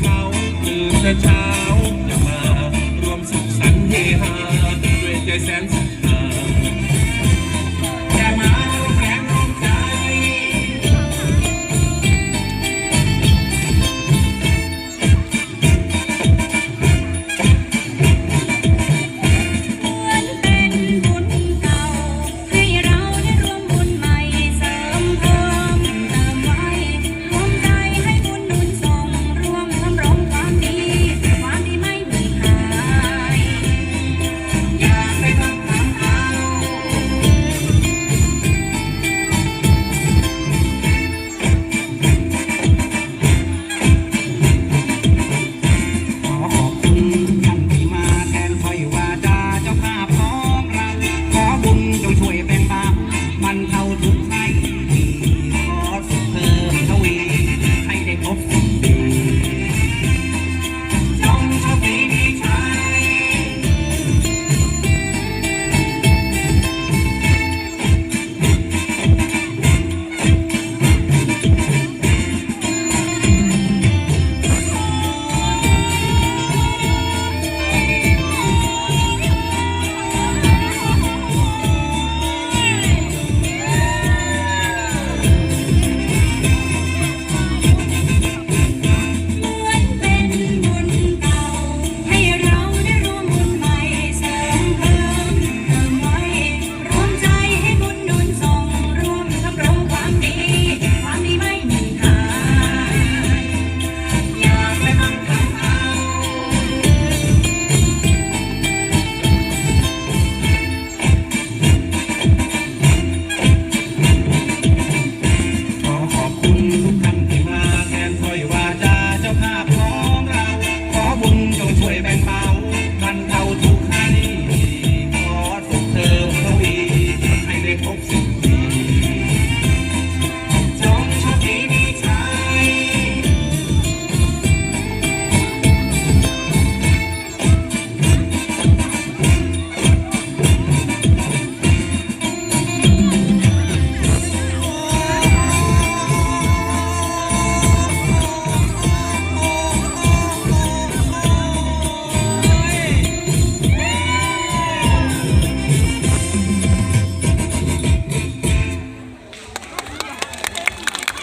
เขาตื่นแต่เช้าจะมารวมสุขสันต์เฮฮาด้วยใจแสน Thank you. วยแบ่งเบาทันเทาทุก